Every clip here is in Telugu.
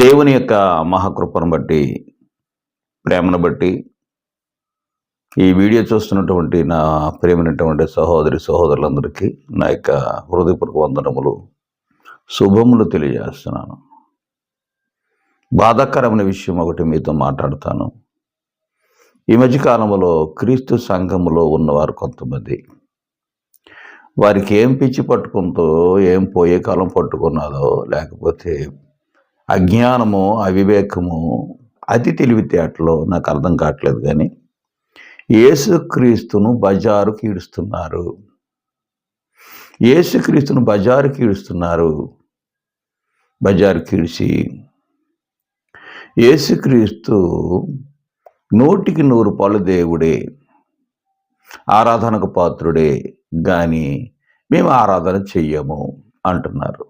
దేవుని యొక్క మహాకృపను బట్టి ప్రేమను బట్టి ఈ వీడియో చూస్తున్నటువంటి నా ప్రేమైనటువంటి సహోదరి సహోదరులందరికీ నా యొక్క హృదయపూర్వక వందనములు శుభములు తెలియజేస్తున్నాను. బాధాకరమైన విషయం ఒకటి మీతో మాట్లాడతాను. ఈ మధ్య కాలంలో క్రీస్తు సంఘములో ఉన్నవారు కొంతమంది వారికి ఏం పిచ్చి పట్టుకుందో ఏం పోయే కాలం పట్టుకున్నదో లేకపోతే అజ్ఞానము అవివేకము అతి తెలివితేటలో నాకు అర్థం కావట్లేదు కానీ యేసుక్రీస్తును బజారుకి ఈడుస్తున్నారు యేసుక్రీస్తును బజారుకి ఈడుస్తున్నారు బజారుకి ఈడ్చి యేసుక్రీస్తు నూటికి నూరు పాలు దేవుడే ఆరాధనకు పాత్రుడే కానీ మేము ఆరాధన చెయ్యము అంటున్నారు.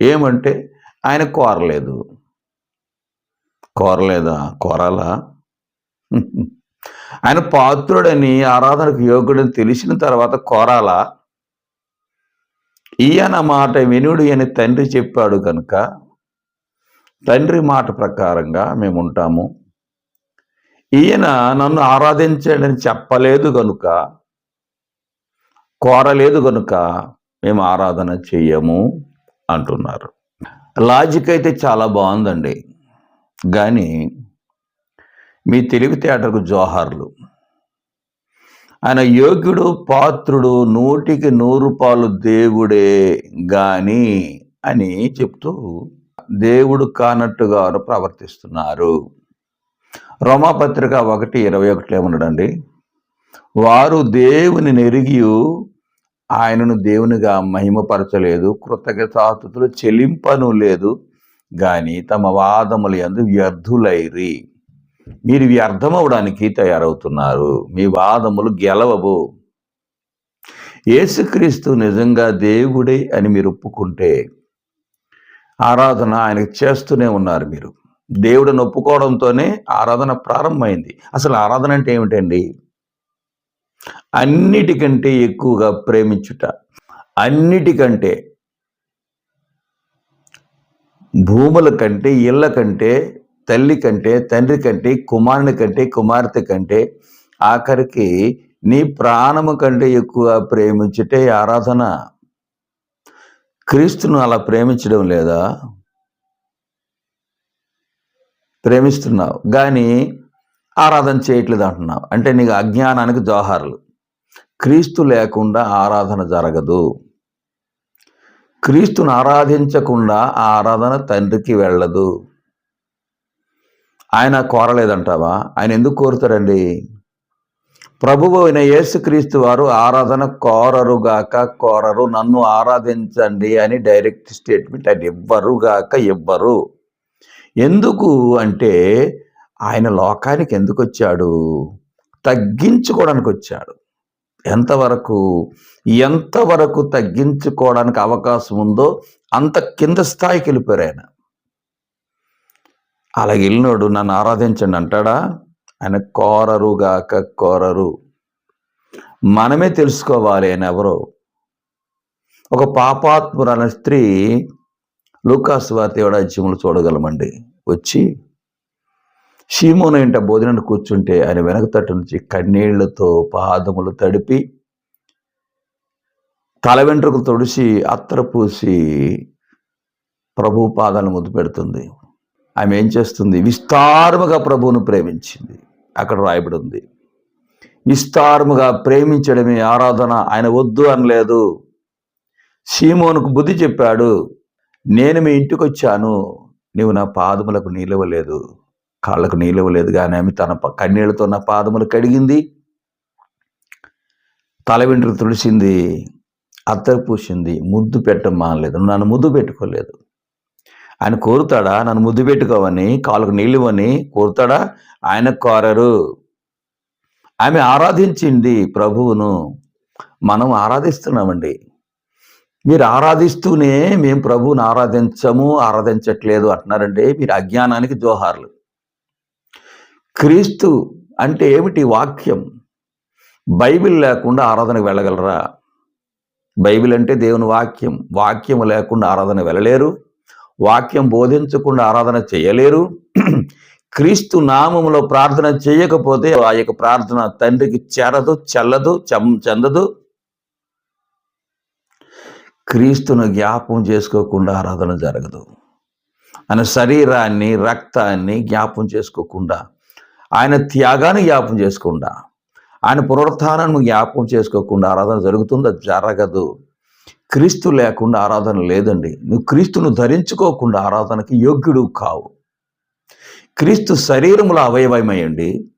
ఏమంటే ఆయన కోరలేదు. కోరలేదా? కోరాలా? ఆయన పాత్రుడని ఆరాధనకు యోగుడని తెలిసిన తర్వాత కోరాలా? ఈయన మాట వినుడు అని తండ్రి చెప్పాడు కనుక తండ్రి మాట ప్రకారంగా మేము ఉంటాము ఈయన నన్ను ఆరాధించండి చెప్పలేదు కనుక కోరలేదు కనుక మేము ఆరాధన చెయ్యము అంటున్నారు. లాజిక్ అయితే చాలా బాగుందండి. కానీ మీ తెలివితేటకు జోహార్లు. ఆయన యోగ్యుడు పాత్రుడు నూటికి నూరు పాలు దేవుడే గాని అని చెప్తూ దేవుడు కానట్టుగా వారు ప్రవర్తిస్తున్నారు. రోమాపత్రిక ఒకటి ఇరవై ఒకటి ఏమన్నాడండి? వారు దేవుని నెరిగి ఆయనను దేవునిగా మహిమపరచలేదు కృతజ్ఞతాతులు చెల్లింపను లేదు కానీ తమ వాదములు ఎందు వ్యర్థులైరి. మీరు వ్యర్థమవడానికి తయారవుతున్నారు మీ వాదములు గెలవవు. యేసుక్రీస్తు నిజంగా దేవుడే అని మీరు ఒప్పుకుంటే ఆరాధన ఆయనకు చేస్తూనే ఉన్నారు మీరు. దేవుడిని ఒప్పుకోవడంతోనే ఆరాధన ప్రారంభమైంది. అసలు ఆరాధన అంటే ఏమిటండి? అన్నిటికంటే ఎక్కువగా ప్రేమించుట. అన్నిటికంటే భూముల కంటే ఇళ్ళ కంటే తల్లి కంటే తండ్రి కంటే కుమారుని కంటే కుమార్తె కంటే ఆఖరికి నీ ప్రాణము కంటే ఎక్కువ ప్రేమించుటే ఆరాధన. క్రీస్తును అలా ప్రేమించడం లేదా? ప్రేమిస్తున్నావు. కానీ ఆరాధన చేయట్లేదు అంటున్నావు. అంటే నీకు అజ్ఞానానికి జోహార్లు క్రీస్తు లేకుండా ఆరాధన జరగదు. క్రీస్తును ఆరాధించకుండా ఆ ఆరాధన తండ్రికి వెళ్ళదు. ఆయన కోరలేదంటావా? ఆయన ఎందుకు కోరుతారండి? ప్రభువు అయిన యేసుక్రీస్తు వారు ఆరాధన కోరరుగాక కోరరు నన్ను ఆరాధించండి అని డైరెక్ట్ స్టేట్మెంట్ ఆయన ఇవ్వరుగాక ఇవ్వరు ఎందుకు అంటే ఆయన లోకానికి ఎందుకు వచ్చాడు? తగ్గించుకోవడానికి వచ్చాడు ఎంతవరకు ఎంతవరకు తగ్గించుకోవడానికి అవకాశం ఉందో అంత కింద స్థాయికి వెళ్ళిపోయారు ఆయన. అలా వెళ్ళినోడు నన్ను ఆరాధించండి అంటాడా? ఆయన కోరరుగాక కోరరు. మనమే తెలుసుకోవాలి ఆయన ఎవరో. ఒక పాపాత్మురాల స్త్రీ లూకాసు వార్త జిమ్లు చూడగలమండి. వచ్చి షీమోను ఇంట భోజనాన్ని కూర్చుంటే ఆయన వెనక తట్టు నుంచి కన్నీళ్ళతో పాదములు తడిపి తల వెంట్రుకలు తొడిసి అత్తర పూసి ప్రభు పాదాలను ముద్దు పెడుతుంది. ఆమె ఏం చేస్తుంది? విస్తారముగా ప్రభువును ప్రేమించింది. అక్కడ రాయబడి ఉంది. విస్తారముగా ప్రేమించడమే ఆరాధన. ఆయన వద్దు అనలేదు. సీమోనుకు బుద్ధి చెప్పాడు నేను మీ ఇంటికి వచ్చాను నీవు నా పాదములకు నిలవలేదు కాళ్ళకు నీలవలేదు కానీ ఆమె తన ప- కన్నీళ్ళతో నా పాదములు కడిగింది. తల వెంట్రుకు తుడిసింది అత్త పూసింది ముద్దు పెట్టడం మానలేదు. నన్ను ముద్దు పెట్టుకోలేదు. ఆయన కోరుతాడా? నన్ను ముద్దు పెట్టుకోవని కాళ్ళకు నీళ్ళు కోరుతాడా? ఆయన కోరరు. ఆమె ఆరాధించింది ప్రభువును. మనం ఆరాధిస్తున్నామండి. మీరు ఆరాధిస్తూనే మేము ప్రభువుని ఆరాధించము ఆరాధించట్లేదు అంటున్నారండి. మీరు అజ్ఞానానికి జోహార్లు. క్రీస్తు అంటే ఏమిటి వాక్యం? బైబిల్ లేకుండా ఆరాధనకు వెళ్ళగలరా? బైబిల్ అంటే దేవుని వాక్యం. వాక్యం లేకుండా ఆరాధన వెళ్ళలేరు. వాక్యం బోధించకుండా ఆరాధన చేయలేరు. క్రీస్తు నామములో ప్రార్థన చేయకపోతే ఆ యొక్క ప్రార్థన తండ్రికి చేరదు చెల్లదు చెం- చెందదు. క్రీస్తును జ్ఞాపం చేసుకోకుండా ఆరాధన జరగదు. ఆయన శరీరాన్ని రక్తాన్ని జ్ఞాపం చేసుకోకుండా ఆయన త్యాగాన్ని జ్ఞాపం చేసుకుండా ఆయన పునరుత్నాన్ని జ్ఞాపం చేసుకోకుండా ఆరాధన జరుగుతుందా? జరగదు. క్రీస్తు లేకుండా ఆరాధన లేదండి. నువ్వు క్రీస్తును ధరించుకోకుండా ఆరాధనకి యోగ్యుడు కావు. క్రీస్తు శరీరముల అవయవమయ్యండి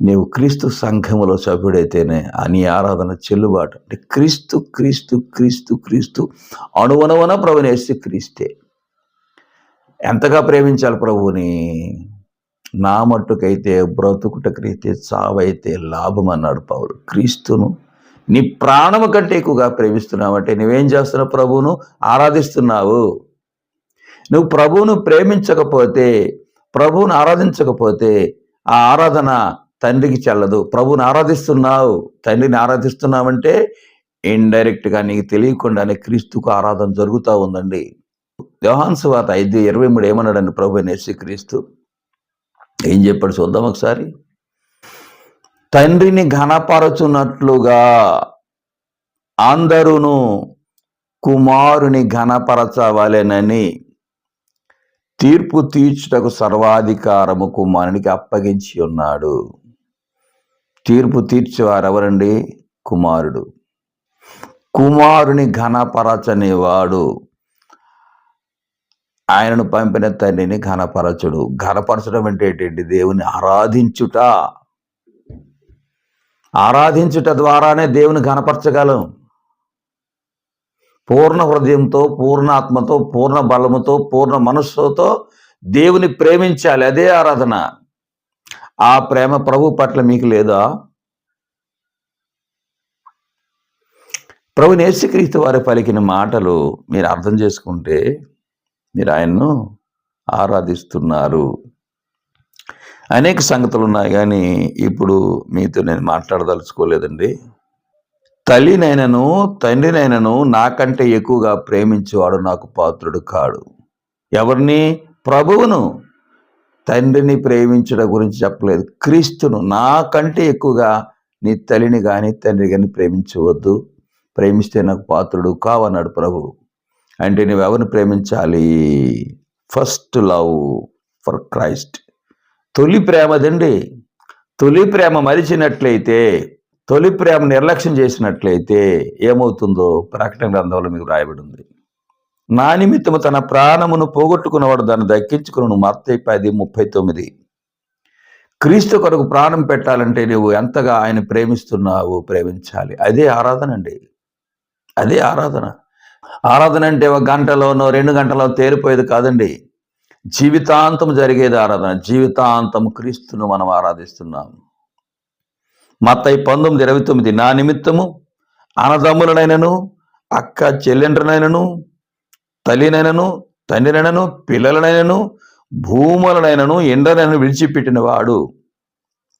నీవు క్రీస్తు సంఘములో సభ్యుడైతేనే అని ఆరాధన చెల్లుబాటు. అంటే క్రీస్తు క్రీస్తు క్రీస్తు క్రీస్తు అణువణువన ప్రభునేసి క్రీస్తే. ఎంతగా ప్రేమించాలి ప్రభువుని? నా మట్టుకైతే బ్రతుకుటకైతే చావైతే లాభం అన్నాడు పౌలు. క్రీస్తును నీ ప్రాణము కంటే ఎక్కువగా ప్రేమిస్తున్నావంటే నువ్వేం చేస్తున్నావు ప్రభువును? ఆరాధిస్తున్నావు. నువ్వు ప్రభువును ప్రేమించకపోతే ప్రభువును ఆరాధించకపోతే ఆ ఆరాధన తండ్రికి చెల్లదు. ప్రభువుని ఆరాధిస్తున్నావు. తండ్రిని ఆరాధిస్తున్నావంటే ఇండైరెక్ట్గా నీకు తెలియకుండానే క్రీస్తుకు ఆరాధన జరుగుతూ ఉందండి. యోహాన్ వాత ఐదు ఇరవై మూడు ఏమన్నాడండి ప్రభు నేసి క్రీస్తు ఏం చెప్పాడు చూద్దాం ఒకసారి. తండ్రిని ఘనపరచునట్లుగా అందరూను కుమారుని ఘనపరచవలెనని తీర్పు తీర్చుటకు సర్వాధికారము కుమారునికి అప్పగించి ఉన్నాడు. తీర్పు తీర్చేవారు ఎవరండి కుమారుడు. కుమారుని ఘనపరచనివాడు. ఆయనను పంపిన తండ్రిని ఘనపరచుడు. ఘనపరచడం అంటే ఏంటంటే దేవుని ఆరాధించుట. ఆరాధించుట ద్వారానే దేవుని ఘనపరచగలం. పూర్ణ హృదయంతో పూర్ణ ఆత్మతో పూర్ణ బలముతో పూర్ణ మనస్సుతో దేవుని ప్రేమించాలి. అదే ఆరాధన. ఆ ప్రేమ ప్రభు పట్ల మీకు లేదా? ప్రభు నేర్చుక్రీస్తు వారి పలికిన మాటలు మీరు అర్థం చేసుకుంటే మీరు ఆయన్ను ఆరాధిస్తున్నారు. అనేక సంగతులు ఉన్నాయి కానీ ఇప్పుడు మీతో నేను మాట్లాడదలుచుకోలేదండి. తల్లినైనను తండ్రినైనను నాకంటే ఎక్కువగా ప్రేమించేవాడు నాకు పాత్రుడు కాడు. ఎవరిని? ప్రభువును. తండ్రిని ప్రేమించడం గురించి చెప్పలేదు. క్రీస్తును నాకంటే ఎక్కువగా నీ తల్లిని కానీ తండ్రి కానీ ప్రేమించవద్దు. ప్రేమిస్తే నాకు పాత్రుడు కావన్నాడు ప్రభువు. అంటే నువ్వు ఎవరిని ప్రేమించాలి? First love for Christ. తొలి ప్రేమదండి తొలి ప్రేమ మరిచినట్లయితే తొలి ప్రేమ నిర్లక్ష్యం చేసినట్లయితే ఏమవుతుందో ప్రకటన గ్రంథంలో మీకు రాయబడి ఉంది నా నిమిత్తము తన ప్రాణమును పోగొట్టుకున్నవాడు దాన్ని దక్కించుకును మత్తయి పది ముప్పై తొమ్మిది. క్రీస్తు కొరకు ప్రాణం పెట్టాలంటే నువ్వు ఎంతగా ఆయన ప్రేమిస్తున్నావు ప్రేమించాలి. అదే ఆరాధన అండి. అదే ఆరాధన. ఆరాధన అంటే ఒక గంటలోనో రెండు గంటలో తేలిపోయేది కాదండి. జీవితాంతం జరిగేది ఆరాధన. జీవితాంతం క్రీస్తును మనం ఆరాధిస్తున్నాం. మత్తయి పంతొమ్మిది ఇరవై తొమ్మిది. నా నిమిత్తము అన్నదమ్ములనైనను అక్క చెల్లెండ్రనైనను తల్లినైనను తండ్రినైనను పిల్లలనైనను భూములనైనను ఎండనైనను విడిచిపెట్టిన వాడు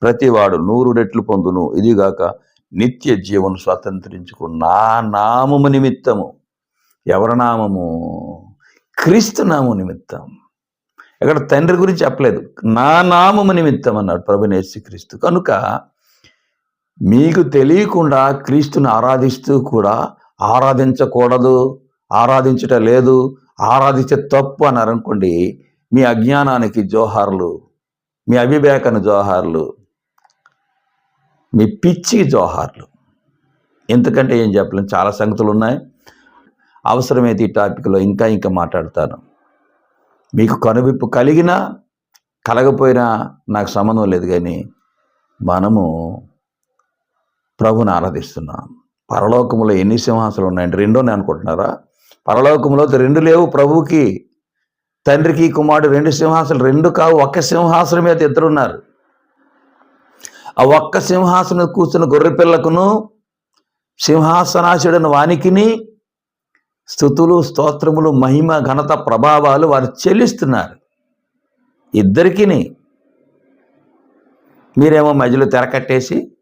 ప్రతివాడు నూరు రెట్లు పొందును. ఇదిగాక నిత్య జీవను స్వతంత్రించుకు నా నామము నిమిత్తము ఎవరి నామము? క్రీస్తు నామ నిమిత్తం. ఇక్కడ తండ్రి గురించి చెప్పలేదు. నా నామము నిమిత్తం అన్నాడు ప్రభునేసి క్రీస్తు. కనుక మీకు తెలియకుండా క్రీస్తుని ఆరాధిస్తూ కూడా ఆరాధించకూడదు ఆరాధించట లేదు ఆరాధించే తప్పు అన్నారు అనుకోండి మీ అజ్ఞానానికి జోహార్లు మీ అవివేకన జోహార్లు మీ పిచ్చికి జోహార్లు. ఎందుకంటే ఏం చెప్పలేం. చాలా సంగతులు ఉన్నాయి. అవసరమైతే ఈ టాపిక్లో ఇంకా ఇంకా మాట్లాడతాను. మీకు కనువిప్పు కలిగినా కలగపోయినా నాకు సంబంధం లేదు కానీ మనము ప్రభుని ఆరాధిస్తున్నాం. పరలోకములో ఎన్ని సింహాసనాలు ఉన్నాయండి రెండోనే అనుకుంటున్నారా? పరలోకంలో రెండు లేవు ప్రభువుకి తండ్రికి కుమారుడు రెండు సింహాసనాలు రెండు కావు ఒక్క సింహాసనం మీద ఇద్దరు ఉన్నారు ఆ ఒక్క సింహాసనం కూర్చున్న గొర్రె పిల్లకును సింహాసనాశుడైన వానికిని స్థుతులు స్తోత్రములు మహిమ ఘనత ప్రభావాలు వారు చెల్లిస్తున్నారు. ఇద్దరికిని మీరేమో మధ్యలో తెరకట్టేసి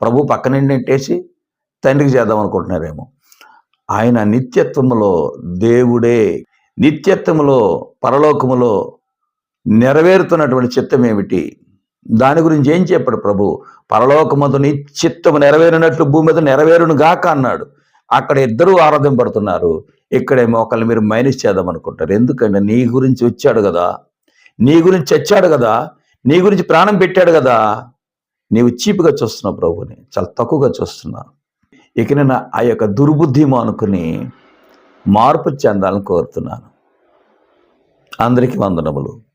ప్రభు పక్కన నెట్టేసి తండ్రికి చేద్దాం అనుకుంటున్నారేమో. ఆయన నిత్యత్వములో దేవుడే నిత్యత్వములో పరలోకములో నెరవేరుతున్నటువంటి చిత్తం ఏమిటి? దాని గురించి ఏం చెప్పాడు ప్రభు? పరలోకమందు నీ చిత్తము నెరవేరినట్లు భూమి మీద నెరవేరును గాక అన్నాడు. అక్కడ ఇద్దరు ఆరాధింపడుతున్నారు ఇక్కడేమో ఒకళ్ళు మీరు మైనస్ చేద్దాం అనుకుంటారు. ఎందుకంటే నీ గురించి వచ్చాడు కదా. నీ గురించి చచ్చాడు కదా. నీ గురించి ప్రాణం పెట్టాడు కదా. నీవు చీపుగా చూస్తున్నావు ప్రభుని చాలా తక్కువగా చూస్తున్నావు. ఇక నేను ఆ యొక్క దుర్బుద్ధి మానుకుని మార్పు చెందాలని కోరుతున్నాను. అందరికీ వందనములు.